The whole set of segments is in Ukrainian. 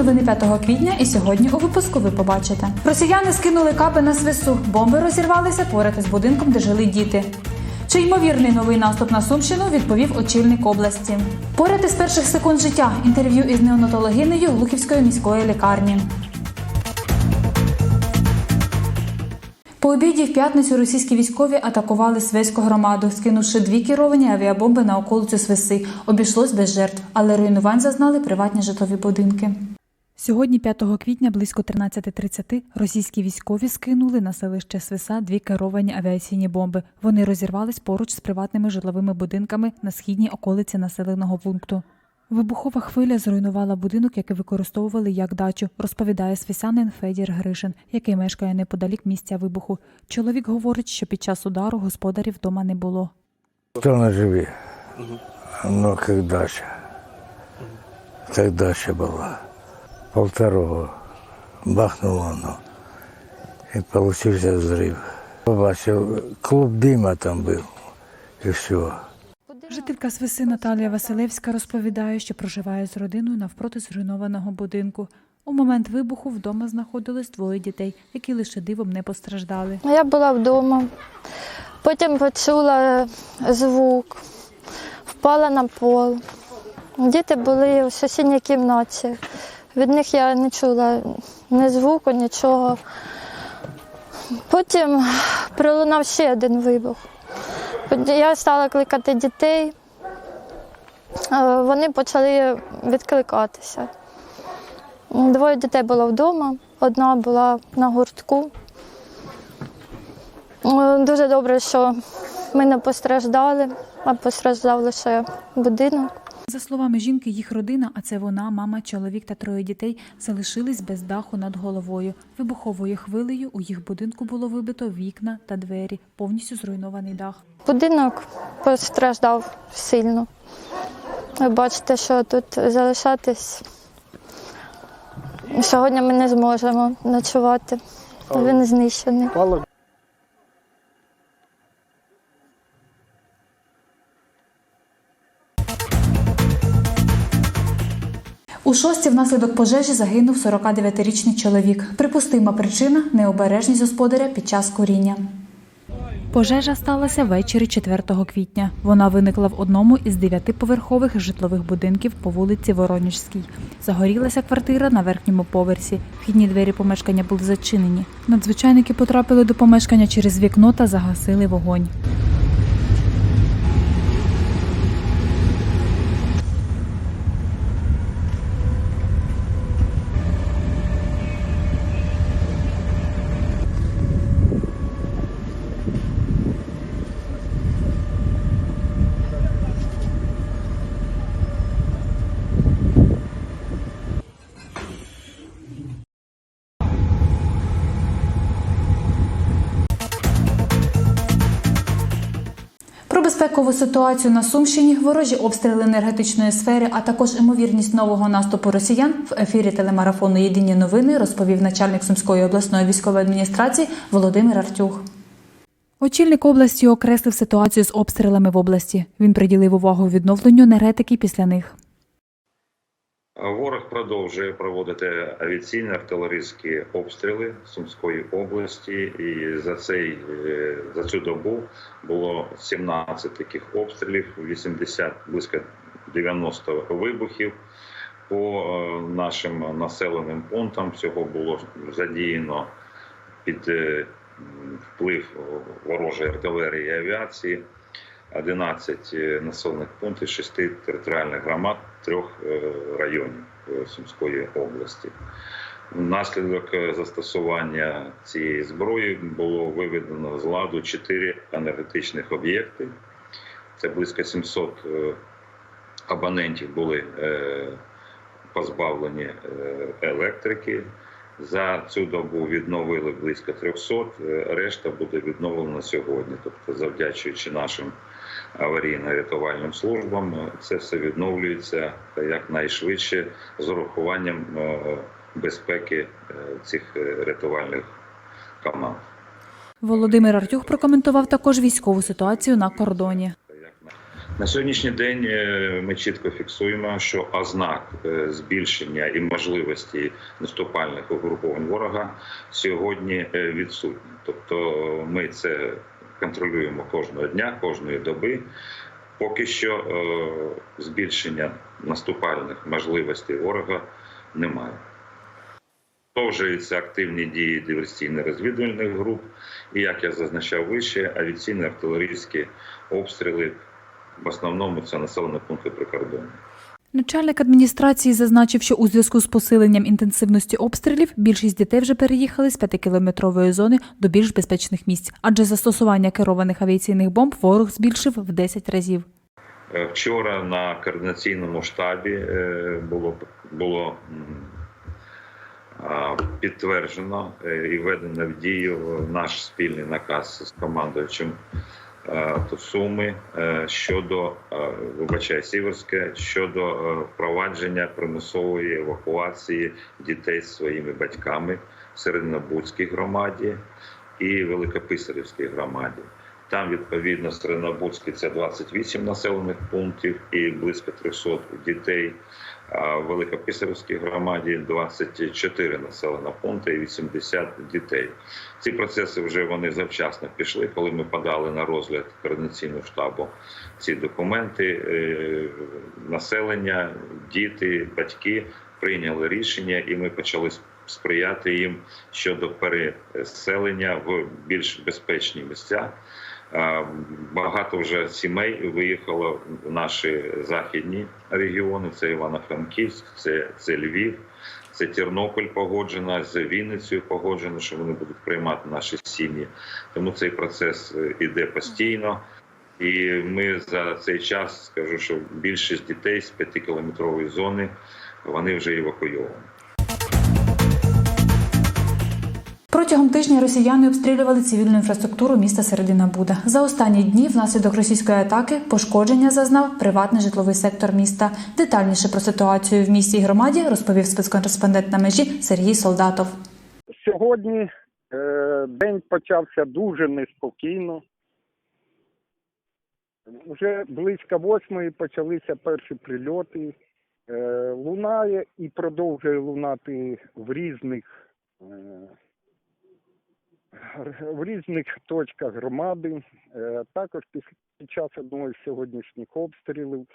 новини 5 квітня, і сьогодні у випуску ви побачите. Росіяни скинули каби на свису. Бомби розірвалися поряд із будинком, де жили діти. Чи ймовірний новий наступ на Сумщину відповів очільник області. Поряд із перших секунд життя інтерв'ю із неонатологинею Глухівської міської лікарні. По обіді в п'ятницю російські військові атакували Свеську громаду, скинувши дві керовані авіабомби на околицю Свиси. Обійшлось без жертв, але руйнувань зазнали приватні житлові будинки. Сьогодні, 5 квітня, близько 13.30, російські військові скинули на селище Свиса дві керовані авіаційні бомби. Вони розірвались поруч з приватними житловими будинками на східній околиці населеного пункту. Вибухова хвиля зруйнувала будинок, який використовували як дачу, розповідає свісянин Федір Гришин, який мешкає неподалік місця вибуху. Чоловік говорить, що під час удару господарів вдома не було. Кто на живе? Ну, как дача. Как дача была. Полторого. Бахнуло оно. И получился взрыв. Побачив, клуб дима там был. И все. Жителька Свиси Наталія Василевська розповідає, що проживає з родиною навпроти зруйнованого будинку. У момент вибуху вдома знаходились двоє дітей, які лише дивом не постраждали. Я була вдома, потім почула звук, впала на пол. Діти були в сусідній кімнаті. Від них я не чула ні звуку, нічого. Потім пролунав ще один вибух. Я стала кликати дітей. Е, Вони почали відкликатися. Двоє дітей було вдома, одна була на гуртку. Е, Дуже добре, що ми не постраждали, а постраждав лише будинок. За словами жінки, їх родина, а це вона, мама, чоловік та троє дітей, залишились без даху над головою. Вибуховою хвилею у їх будинку було вибито вікна та двері, повністю зруйнований дах. Будинок постраждав сильно. Ви бачите, що тут залишатись. Сьогодні ми не зможемо ночувати. Він знищений. У шості внаслідок пожежі загинув 49-річний чоловік. Припустима причина необережність господаря під час куріння. Пожежа сталася ввечері 4 квітня. Вона виникла в одному із дев'ятиповерхових житлових будинків по вулиці Воронежській. Загорілася квартира на верхньому поверсі. Вхідні двері помешкання були зачинені. Надзвичайники потрапили до помешкання через вікно та загасили вогонь. Безпекову ситуацію на Сумщині, ворожі обстріли енергетичної сфери, а також ймовірність нового наступу росіян в ефірі телемарафону Єдині новини розповів начальник Сумської обласної військової адміністрації Володимир Артюх. Очільник області окреслив ситуацію з обстрілами в області. Він приділив увагу відновленню енергетики після них. Ворог продовжує проводити авіаційні артилерійські обстріли Сумської області, і за цей е, за цю добу було 17 таких обстрілів, 80, близько 90 вибухів. По е, нашим населеним пунктам всього було задіяно під е, вплив ворожої артилерії і авіації 11 населених пунктів, 6 територіальних громад, трьох е, районів е, Сумської області. Внаслідок е, застосування цієї зброї було виведено з ладу 4 енергетичних об'єкти. Це близько 700 е, абонентів були позбавлені електрики. За цю добу відновили близько 300, е, решта буде відновлена сьогодні. Тобто, завдячуючи нашим аварійно-рятувальним службам, це все відновлюється якнайшвидше з урахуванням е, безпеки е, цих е, рятувальних команд. Володимир Артюх прокоментував також військову ситуацію на кордоні. На сьогоднішній день ми чітко фіксуємо, що ознак збільшення і можливості наступальних угруповань ворога сьогодні відсутні. Тобто ми це контролюємо кожного дня, кожної доби. Поки що е, збільшення наступальних можливостей ворога немає. Продовжуються активні дії диверсійно-розвідувальних груп, і як я зазначав вище, авіаційні артилерійські обстріли в основному це населені пункти прикордонні. Начальник адміністрації зазначив, що у зв'язку з посиленням інтенсивності обстрілів більшість дітей вже переїхали з п'ятикілометрової зони до більш безпечних місць, адже застосування керованих авіаційних бомб ворог збільшив в 10 разів. Е, Вчора на координаційному штабі е, було було підтверджено е, і введено в дію наш спільний наказ з командуючим Суми е, щодо е, вибачаю, Сіверське щодо е, впровадження примусової евакуації дітей з своїми батьками в Середнобудській громаді і Великописарівській громаді. Там відповідно Середнобудський це 28 населених пунктів і близько 300 дітей. А в Великописарівській громаді 24 населених пункти і 80 дітей. Ці процеси вже вони завчасно пішли, коли ми подали на розгляд координаційного штабу ці документи. е, Населення, діти, батьки прийняли рішення, і ми почали сприяти їм щодо переселення в більш безпечні місця. Багато вже сімей виїхало в наші західні регіони. Це Івано-Франківськ, це, це Львів, це Тернопіль погоджено, з Вінницею погоджено, що вони будуть приймати наші сім'ї. Тому цей процес е, іде постійно. І ми за цей час скажу, що більшість дітей з 5-кілометрової зони вони вже евакуйовані. Протягом тижня росіяни обстрілювали цивільну інфраструктуру міста Середина Буда. За останні дні внаслідок російської атаки пошкодження зазнав приватний житловий сектор міста. Детальніше про ситуацію в місті і громаді розповів спецкореспондент на межі Сергій Солдатов. Сьогодні е, день почався дуже неспокійно. Вже близько восьмої почалися перші прильоти. Е, лунає і продовжує лунати в різних, е, в різних точках громади. Е, також під час одного з сьогоднішніх обстрілів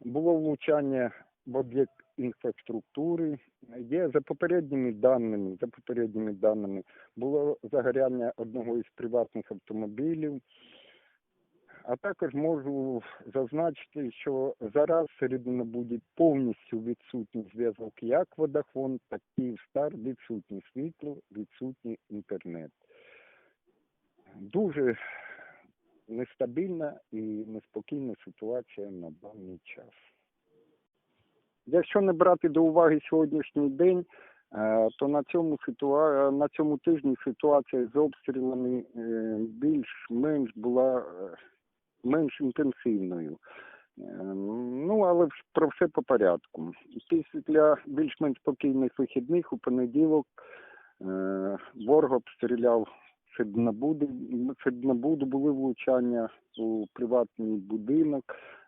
було влучання в об'єкт інфраструктури. Є за попередніми даними, за попередніми даними було загоряння одного із приватних автомобілів. А також можу зазначити, що зараз середина буде повністю відсутній зв'язок як Водафон, так і Київстар, відсутнє світло, відсутній інтернет. Дуже нестабільна і неспокійна ситуація на даний час. Якщо не брати до уваги сьогоднішній день, е, то на цьому ситуа... на цьому тижні ситуація з обстрілами е, більш-менш була е, менш інтенсивною. Е, Ну, але про все по порядку. Після більш-менш спокійних вихідних у понеділок е, ворог обстріляв Середнобуду. Середнобуду були влучання у приватний будинок,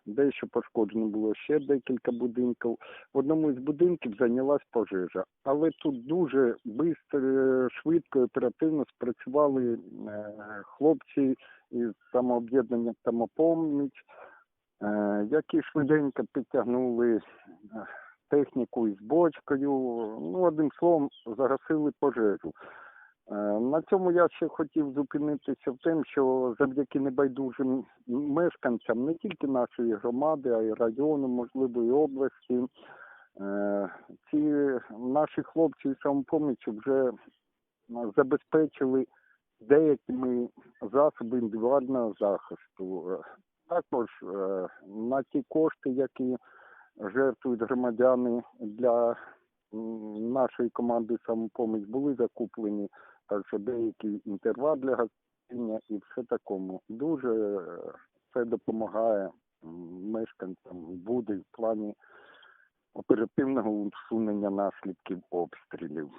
дещо пошкоджено було ще декілька будинків. В одному із будинків зайнялась пожежа, але тут дуже швидко, швидко оперативно спрацювали е, хлопці із самооб'єднання «Самопоміч», е, які швиденько підтягнули е, техніку із бочкою. Ну, одним словом, загасили пожежу. Е, На цьому я ще хотів зупинитися в тим, що завдяки небайдужим мешканцям не тільки нашої громади, а й району, можливо, і області, е, ці наші хлопці самопомічі вже забезпечили деякими засоби індивідуального захисту. Також е, на ті кошти, які жертвують громадяни для нашої команди самопоміч, були закуплені також деякий інтервал для гасіння і все такому. Дуже е, це допомагає мешканцям буде в плані оперативного усунення наслідків обстрілів.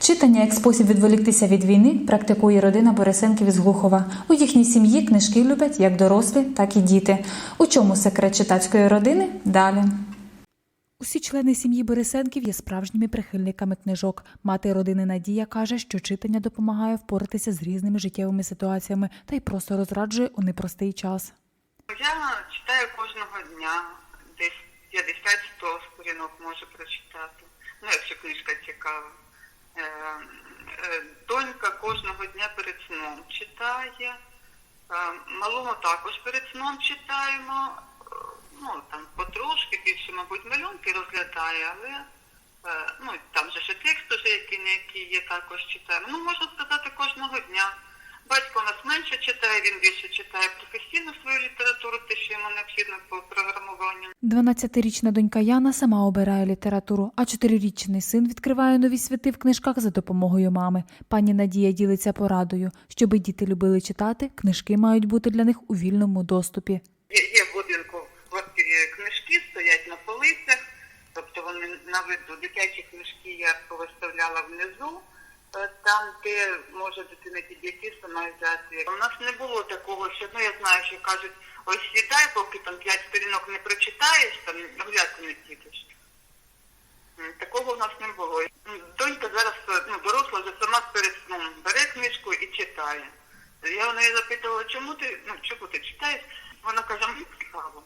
Читання як спосіб відволіктися від війни практикує родина Борисенків із Глухова. У їхній сім'ї книжки люблять як дорослі, так і діти. У чому секрет читацької родини? Далі. Усі члени сім'ї Борисенків є справжніми прихильниками книжок. Мати родини Надія каже, що читання допомагає впоратися з різними життєвими ситуаціями та й просто розраджує у непростий час. Я читаю кожного дня, десь 50-100 сторінок можу прочитати. Ну, якщо книжка цікава. Е, е, Донька кожного дня перед сном читає. Е, Малому також перед сном читаємо. Ну, там потрошки, більше, мабуть, малюнки розглядає, але е, ну, там же ще текст уже який не який є, також читаємо. Ну, можна сказати, кожного дня. Батько у нас менше читає, він більше читає професійну свою літературу, те, що йому необхідно по програмуванню. 12-річна донька Яна сама обирає літературу, а 4-річний син відкриває нові світи в книжках за допомогою мами. Пані Надія ділиться порадою, щоби діти любили читати, книжки мають бути для них у вільному доступі. Є, є в будинку в квартирі книжки, стоять на полицях, тобто вони на виду дитячі книжки я повиставляла внизу, е, там, де може дитина підійти сама взяти. У нас не було такого, що ну я знаю, що кажуть, ось сідай, поки там п'ять сторінок не прочитаєш, там гуляти не підеш. Такого у нас не було. Донька зараз е, ну, доросла вже сама перед сном бере книжку і читає. Я у неї запитувала, чому ти ну чому ти читаєш? Вона каже, мені цікаво.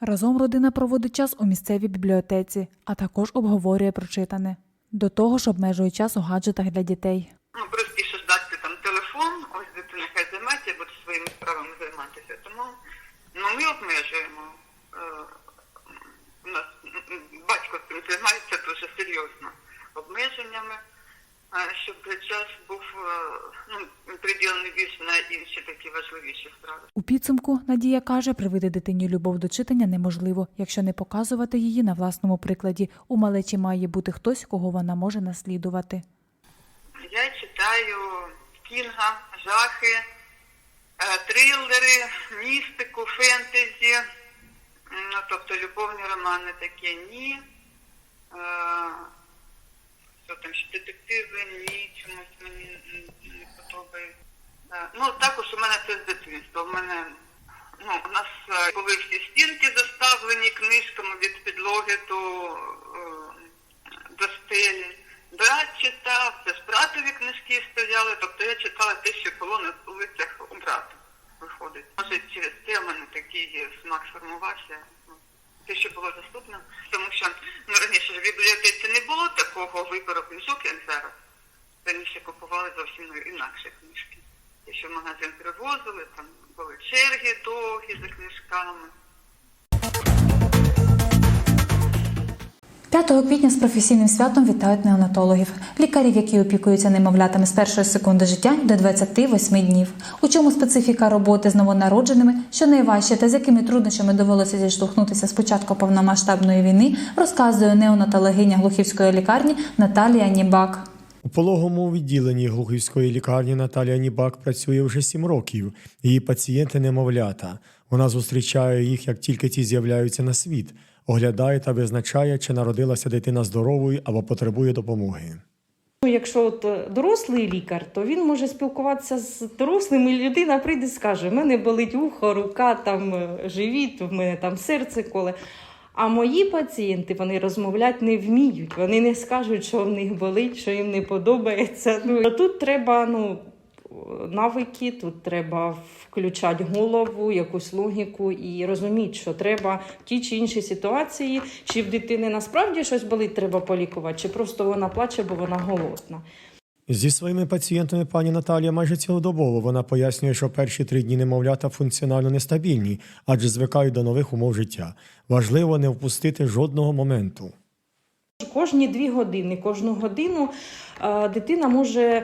Разом родина проводить час у місцевій бібліотеці, а також обговорює прочитане. До того ж обмежує час у гаджетах для дітей. Ну простіше ж дати там телефон, ось дитина хай займається, буде своїми справами займатися. Тому ну ми обмежуємо. Е, У нас батько цим займається дуже серйозно обмеженнями, щоб час був е, ну, приділений більше на інші такі важливіші справи. У підсумку Надія каже, привити дитині любов до читання неможливо, якщо не показувати її на власному прикладі. У малечі має бути хтось, кого вона може наслідувати. Я читаю Кінга, жахи, е, трилери, містику, фентезі, ну, тобто любовні романи такі ні. Е, Що там ще детективи, ні, чомусь мені м, не подобається. Е, Ну, також у мене це з дитинства. У мене ну, у нас е, були всі стінки заставлені книжками від підлоги до, е, до стелі. Брат читав, це ж братові книжки стояли, тобто я читала те, що було на вулицях у брата. Виходить. Може, через це у мене такий смак сформувався. ну, Те, що було доступно. Тому що ну, раніше в бібліотеці не було такого вибору книжок, як зараз. Раніше купували зовсім інакші книжки. Що в магазин привозили, там були черги довгі за книжками. 5 квітня з професійним святом вітають неонатологів, лікарів, які опікуються немовлятами з першої секунди життя до 28 днів. У чому специфіка роботи з новонародженими, що найважче та з якими труднощами довелося зіштовхнутися з початку повномасштабної війни, розказує неонатологиня глухівської лікарні Наталія Нібак. У пологовому відділенні Глухівської лікарні Наталія Нібак працює вже сім років. Її пацієнти немовлята. Вона зустрічає їх, як тільки ті з'являються на світ, оглядає та визначає, чи народилася дитина здоровою або потребує допомоги. Ну, Якщо от е, дорослий лікар, то він може спілкуватися з дорослим, і людина прийде і скаже: в мене болить ухо, рука, там е, живіт, в мене там серце коле. А мої пацієнти вони розмовляти не вміють. Вони не скажуть, що в них болить, що їм не подобається. Ну тут треба ну навики, тут треба включати голову, якусь логіку і розуміти, що треба в тій чи іншій ситуації, чи в дитини насправді щось болить, треба полікувати, чи просто вона плаче, бо вона голодна. Зі своїми пацієнтами пані Наталія майже цілодобово вона пояснює, що перші три дні немовлята функціонально нестабільні, адже звикають до нових умов життя. Важливо не впустити жодного моменту. Кожні дві години, кожну годину е, дитина може е,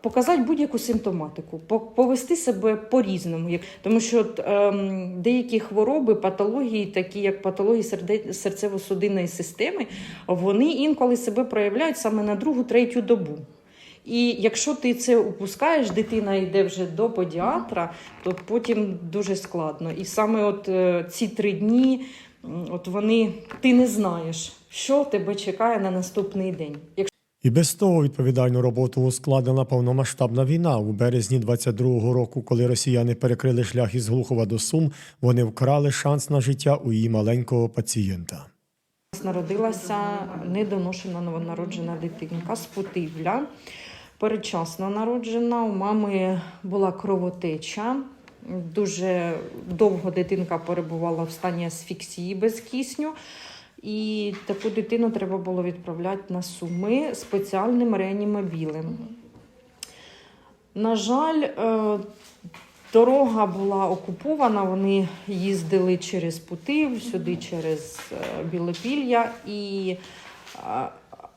показати будь-яку симптоматику, повести себе по-різному. Тому що ем, деякі хвороби, патології, такі як патології серцево-судинної системи, вони інколи себе проявляють саме на другу, третю добу. І якщо ти це упускаєш, дитина йде вже до педіатра, то потім дуже складно. І саме от е, ці три дні, от вони ти не знаєш, що тебе чекає на наступний день. І без того відповідальну роботу ускладнила повномасштабна війна. У березні 22-го року, коли росіяни перекрили шлях із Глухова до Сум, вони вкрали шанс на життя у її маленького пацієнта. Народилася недоношена новонароджена дитинка з Путивля, передчасно народжена. У мами була кровотеча. Дуже довго дитинка перебувала в стані асфіксії без кисню. І таку дитину треба було відправляти на суми спеціальним реанімобілем. На жаль, е, дорога була окупована, вони їздили через Путив, сюди через е, Білопілля, і, е,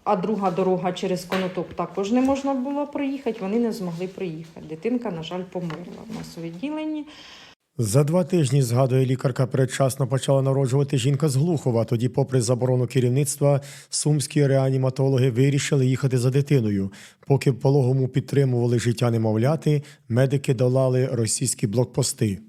а друга дорога через Конотоп також не можна було проїхати, вони не змогли приїхати. Дитинка, на жаль, померла в нас у відділенні. За два тижні, згадує лікарка, передчасно почала народжувати жінка з Глухова. Тоді, попри заборону керівництва, сумські реаніматологи вирішили їхати за дитиною. Поки пологому підтримували життя немовляти, медики долали російські блокпости.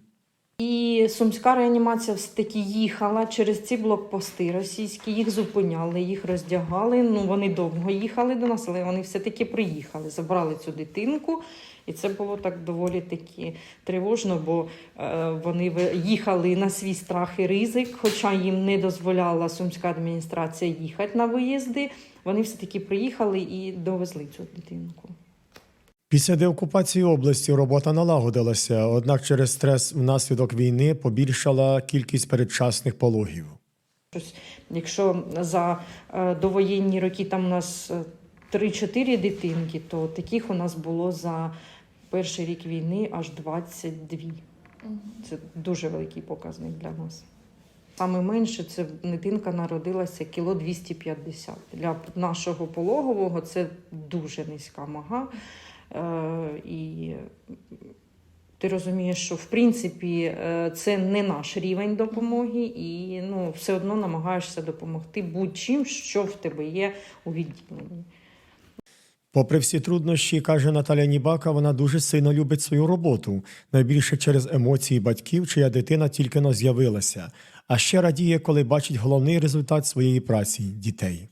І сумська реанімація все-таки їхала через ці блокпости російські, їх зупиняли, їх роздягали. Ну вони довго їхали до нас, але вони все-таки приїхали, забрали цю дитинку. І це було так доволі таки тривожно, бо е, вони їхали на свій страх і ризик, хоча їм не дозволяла сумська адміністрація їхати на виїзди. Вони все-таки приїхали і довезли цю дитинку. Після деокупації області робота налагодилася, однак через стрес внаслідок війни побільшала кількість передчасних пологів. Щось, якщо за е, довоєнні роки там у нас е, 3-4 дитинки, то таких у нас було за перший рік війни аж 22. Це дуже великий показник для нас. Саме менше це дитинка народилася кіло 250. Для нашого пологового це дуже низька мага. Е, і ти розумієш, що в принципі е, це не наш рівень допомоги, і ну, все одно намагаєшся допомогти будь-чим, що в тебе є у відділенні. Попри всі труднощі, каже Наталя Нібака, вона дуже сильно любить свою роботу, найбільше через емоції батьків, чия дитина тільки но з'явилася. А ще радіє, коли бачить головний результат своєї праці дітей.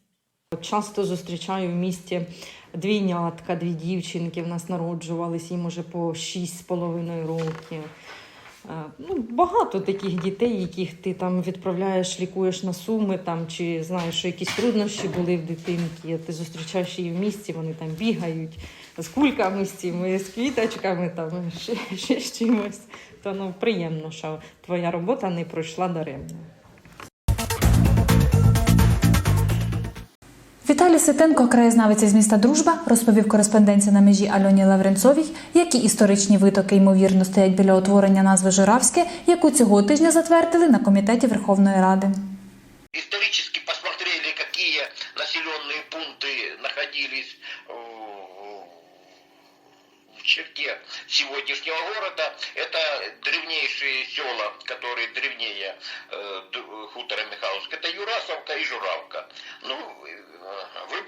Часто зустрічаю в місті двійнятка, дві дівчинки в нас народжувались, їм уже по 6,5 років. Е, Ну, багато таких дітей, яких ти там відправляєш, лікуєш на суми, там, чи знаєш, що якісь труднощі були в дитинки, ти зустрічаєш її в місті, вони там бігають з кульками, з цими, з квіточками, там, ще, ще з чимось. То ну, приємно, що твоя робота не пройшла даремно. Віталій Ситенко, краєзнавець із міста Дружба, розповів кореспонденції на межі Альоні Лавренцовій, які історичні витоки ймовірно стоять біля утворення назви Журавське, яку цього тижня затвердили на комітеті Верховної Ради. исторически посмотрели, какие населенные пункты находились э, в черте сегодняшнего города. Это древнейшие села, которые древнее э, Д- хутора Михайловска. Это Юрасовка и Журавка. Ну, э,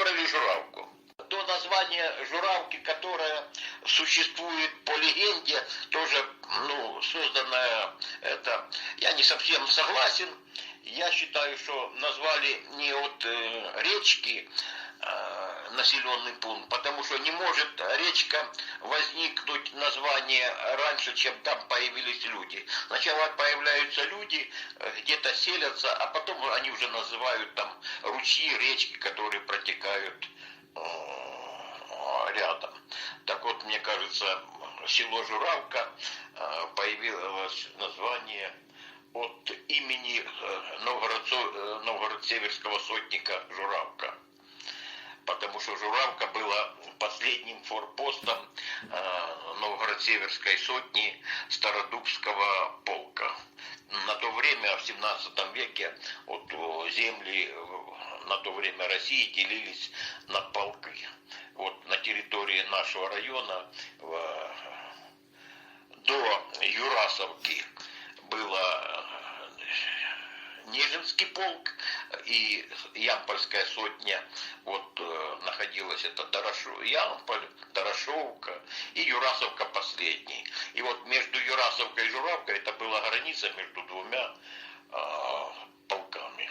выбрали Журавку. То название Журавки, которое существует по легенде, тоже ну, созданное это, я не совсем согласен. Я считаю, что назвали не от э, речки населенный пункт, потому что не может речка возникнуть название раньше, чем там появились люди. Сначала появляются люди, э, где-то селятся, а потом они уже называют там ручьи, речки, которые протекают э, рядом. Так вот, мне кажется, село Журавка э, появилось название от имени э, Новгород-Северского сотника Журавка. Потому что Журавка была последним форпостом э, Новгород-Северской сотни Стародубского полка. На то время, в 17 веке, вот э, земли э, на то время России делились на полки. Вот на территории нашего района в- до Юрасовки было э, Нежинский полк и Ямпольская сотня. Вот э, находилась это Дорошо, Ямполь, Дорошовка и Юрасовка последний. И вот между Юрасовкой и Журавкой это была граница между двумя э, полками.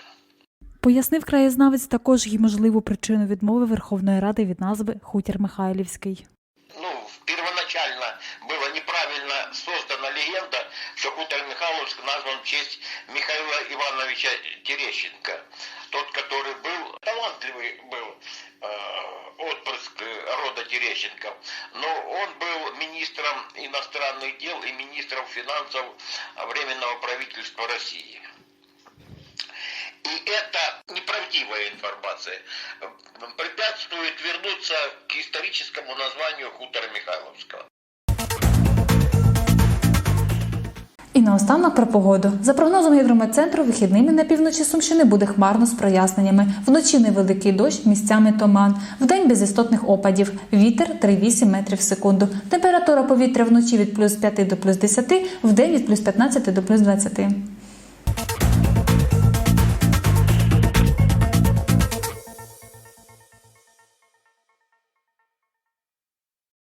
Пояснив краєзнавець також і можливу причину відмови Верховної Ради від назви Хутір Михайлівський. Ну, первоначально что хутор Михайловск назван в честь Михаила Ивановича Терещенко. Тот, который был, талантливый был э, отпрыск э, рода Терещенко. Но он был министром иностранных дел и министром финансов Временного правительства России. И это неправдивая информация препятствует вернуться к историческому названию хутора Михайловского. Наостанок про погоду. За прогнозом гідрометцентру, вихідними на півночі Сумщини буде хмарно з проясненнями. Вночі невеликий дощ, місцями туман. Вдень без істотних опадів. Вітер 3,8 метрів в секунду. Температура повітря вночі від плюс 5 до плюс 10, вдень від плюс 15 до плюс 20.